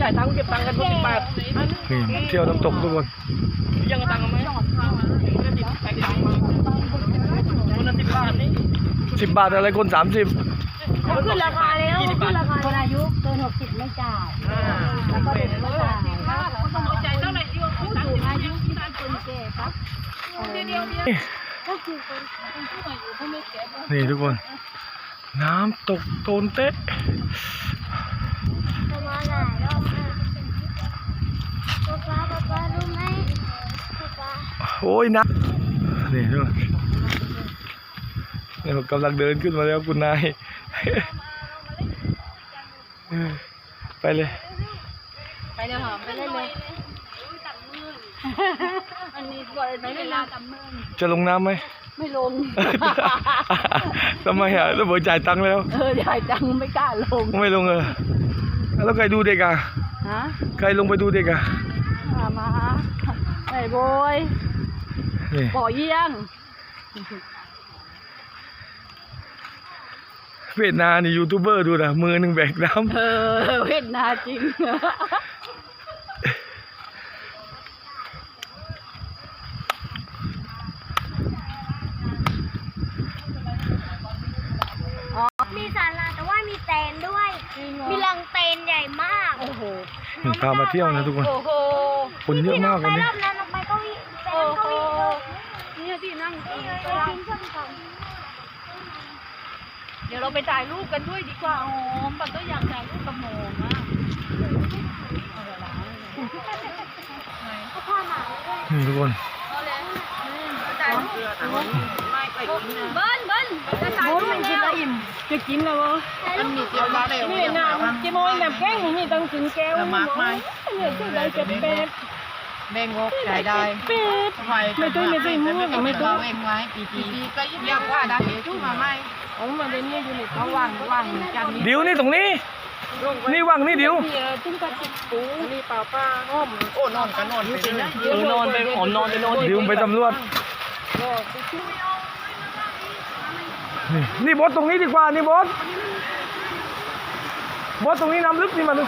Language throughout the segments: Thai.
จ่ายตังค์เก็บตังค์กันคนสิบบาทนี่มาเที่ยวน้ำตกทุกคนยังตังค์ไหมก็ติดแปดตังค์มาคนละสิบบาทนี่สิบบาทอะไรคนสามสิบขึ้นราคาแล้วขึ้นราคาคนอายุเกินหกสิบไม่จ่ายอ่าแล้วก็เด็กไม่จ่ายจ่ายเท่าไหร่ที่ว่าผู้สูงอายุที่บ้านคนแก่ครับก็คือคนคนผู้อายุผู้ไม่แก่บ้างนี่ทุกคน น้ำตกโตนเต๊ะจะมาหลายรอบมากป๊าป๊าป๊าป๊า รู้ไหมป๊าป๊าโอ้ยนะนี่ทุกคนนี่ผมกำลังเดินขึ้นมาแล้วคุณนายเออไปเลย ไปเลยหอมไปเลยเลยอันนี้บ่อยไม่เวลาตำเนินจะลงน้ำไหม ไม่ลงทำไมอะแล้วบอกจ่ายตังค์แล้ว เออใหญ่จังไม่กล้าลง ไม่ลงเออ แล้วใครดูเด็กอะฮะใครลงไปดูเด็กอะ มามาไอ้โบยนี่บ่อเยี่ยงเวียดนามนี่ยูทูบเบอร์ดูนะมือหนึ่งแบกน้เออเวียดนามจริงมีศาลาแต่ว่ามีเตนด้วย มีรังเตนใหญ่มาก โอ้โหำนี่พามาเที่ยวนะทุกคน โอ้โห คนเยอะมากไปวันนี้ รอบนั้นออกไปก็วิ่งเตโอ้นก็โหวิ่งเนี่ยที่นั่งกินไปก็ได้กินส้มตเดี๋ยวเราไปถ่ายรูปกันด้วยดีกว่าโอ้ปันก็อยากถ่ายรูปกับโมมอะำก็ผ้าหมาด้วยนี่ทุกคนถ่ายรูปเบิ้ลเบิ้ลจะถ่ายรูปมันกินแล้วอิ่มจะกินแล้ววะมันมีเจียวมาแล้วนี่น้ำจิโมยน้ำแข็งนี่ตั้งถึงแก้วเนี่ยชื่ออะไรเป็ดเป็ด แบ่งงกจ่ายได้เป็ดไม่ตุ้ไม่ตุ้ยมั่วกับไม่ตุ้ยเองไว้ปีปีก็ยังว่าได้ชู้มาไหมเอามาเดี๋ยวนี้อยู่ในเขาว่างว่างจันนี้ดิวนี่ตรงนี้ นี่ว่างนี่เดิวนี่ตุ้งกระติกปูนี่ป่าป้าอ้อมโอ้นอนกันนอนไปเลยเออนอนไปหอมนอนไปนอนเดิวไปตำรวจนี่นี่บอสตรงนี้ดีกว่านี่บอสบอสตรงนี้น้ำลึกนี่มาดู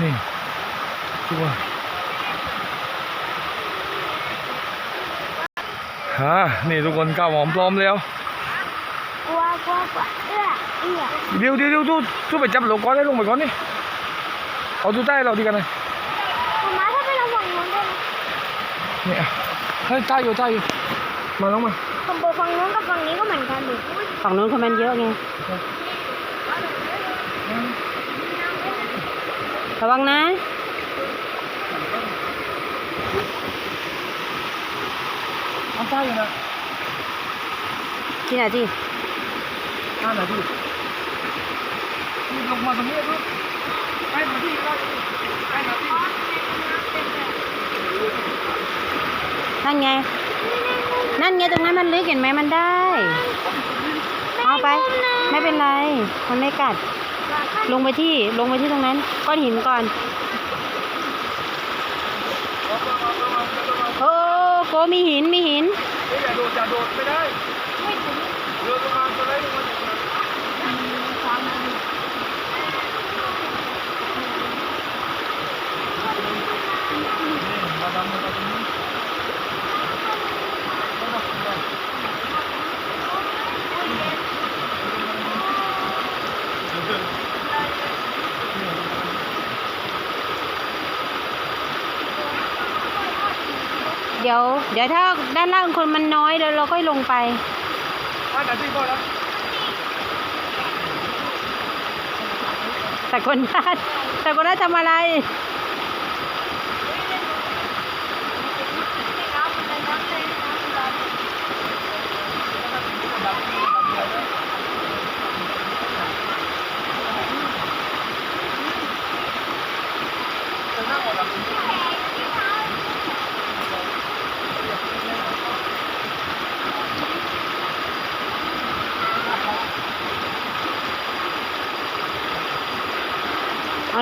นี่ทุกค ฮะนี่ทุกคนข้าวหอมพร้อมแล้วกลัวกลัวกลัวเอื้อเอื้อเดี๋ยวเดี๋ยวเดี๋ยวทุทุไปจับลงก่อนได้ลงไปก่อนนี่เอาตู้ใต้เราดีกันเลยหมาถ้าไประวังนู้นด้วยนะนี่อะเฮ้ยใต้อยู่ใต้อยู่มาลงมาผมบอกฝั่งนู้นกับฝั่งนี้ก็เหมือนกันดิฝั่งนู้นคนมันเยอะไงระวังนะ เอาใต้อยู่นะที่ไหนที่ห้านาทีนี่ลงมาตรงนี้ด้วยใกล้มาที่ใกล้ใกล้มาที่นั่นไง นั่นไงตรงนั้นมันลึกเห็นไหมมันได้ เอาไป ไม่เป็นไร มันไม่กัด ลงไปที่ ลงไปที่ตรงนั้น ก้อนหินก่อน โอ้ โกมีหินมีหิน อย่าโดดอย่าโดดไม่ได้เรือลงมาตัวไหนลงมาจากไหนมาดำมาตรงนี้ เดี๋ยว เดี๋ยวถ้าด้านล่างคนมันน้อยเดี๋ยวเราค่อยลงไปห้านาทีพอแล้วแต่คนน่าแต่คนน่าทำอะไร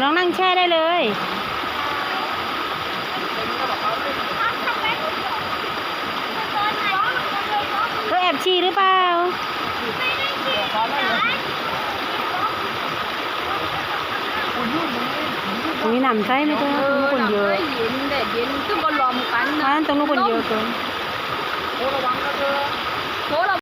น้องนั่งแช่ได้เลยเธอแอบฉี่หรือเปล่าคุณยุ่งมึงนี่ตรงนี้หนำไส้ไหม่ตัวตรงนู้นคนเยอะเย็นแดดเย็นซึ่งก็รวมกันอ่าตรงนู้นคนเยอะเกินโอ้ระวังนะเธอโอ้ระ